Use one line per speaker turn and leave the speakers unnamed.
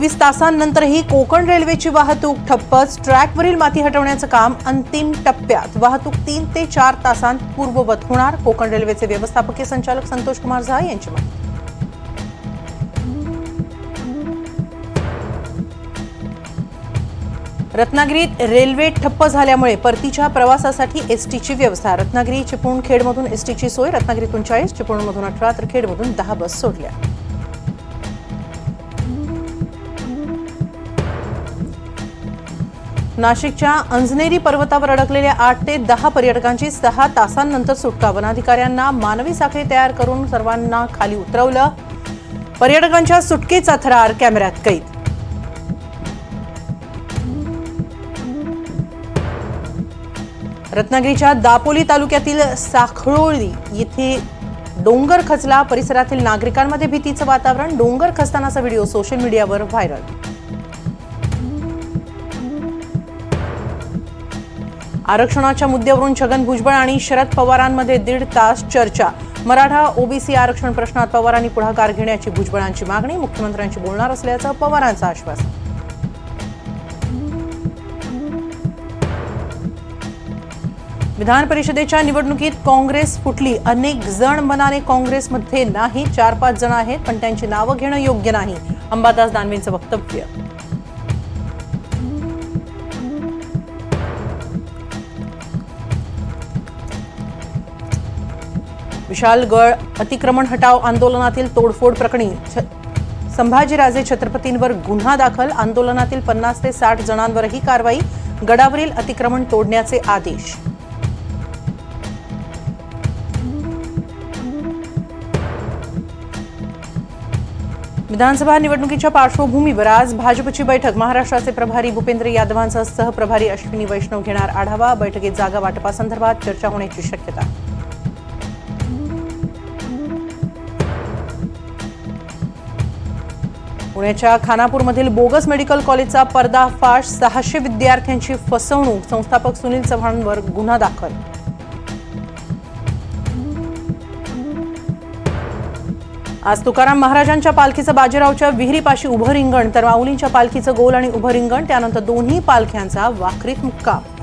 एकवीस तासांनंतरही कोकण रेल्वेची वाहतूक ठप्पच. ट्रॅकवरील माती हटवण्याचं काम अंतिम टप्प्यात. वाहतूक तीन ते चार तासांत पूर्ववत होणार. कोकण रेल्वेचे व्यवस्थापकीय संचालक संतोष कुमार झा यांची माहिती. रत्नागिरीत रेल्वे ठप्प झाल्यामुळे परतीच्या प्रवासासाठी एसटीची व्यवस्था. रत्नागिरी चिपळूण खेडमधून एसटीची सोय रत्नागिरीतून चाळीस चिपळूणमधून अठरा तर खेडमधून दहा बस सोडल्या. नाशिकच्या अंजनेरी पर्वतावर अडकलेल्या आठ ते दहा पर्यटकांची सहा तासांनंतर सुटका. वनाधिकाऱ्यांना मानवी साखळी तयार करून सर्वांना खाली उतरवलं. पर्यटकांच्या सुटकेचा थरार कॅमेऱ्यात कैद. रत्नागिरीच्या दापोली तालुक्यातील साखळोळी येथे डोंगर खचला. परिसरातील नागरिकांमध्ये भीतीचं वातावरण. डोंगर खचतानाचा व्हिडिओ सोशल मीडियावर व्हायरल. आरक्षणाच्या मुद्द्यावरून छगन भुजबळ आणि शरद पवारांमध्ये दीड तास चर्चा. मराठा ओबीसी आरक्षण प्रश्नात पवारांनी पुढाकार घेण्याची भुजबळांची मागणी मुख्यमंत्र्यांशी बोलणार असल्याचं पवारांचं आश्वासन. विधान परिषदेच्या निवडणुकीत काँग्रेस फुटली. अनेक जण मनाने काँग्रेसमध्ये नाही चार पाच जण आहेत पण त्यांची नावं घेणं योग्य नाही. अंबादास दानवेंचं वक्तव्य. विशालगड अतिक्रमण हटाव आंदोलनातील तोडफोड प्रकरणी छ- संभाजीराजे छत्रपतींवर गुन्हा दाखल आंदोलनातील पन्नास ते साठ जणांवरही कारवाई गडावरील अतिक्रमण तोडण्याचे आदेश. विधानसभा निवडणुकीच्या पार्श्वभूमीवर आज भाजपची बैठक. महाराष्ट्राचे प्रभारी भूपेंद्र यादवांसह सहप्रभारी अश्विनी वैष्णव घेणार आढावा. बैठकीत जागा वाटपासंदर्भात चर्चा होण्याची शक्यता पुण्याच्या खानापूरमधील बोगस मेडिकल कॉलेजचा पर्दाफाश सहाशे विद्यार्थ्यांची फसवणूक. संस्थापक सुनील चव्हाणवर गुन्हा दाखल. आज तुकाराम महाराजांच्या पालखीचं बाजीरावच्या विहिरीपाशी उभं रिंगण तर माऊलींच्या पालखीचं गोल आणि उभं रिंगण त्यानंतर दोन्ही पालख्यांचा वाखरीत मुक्काम.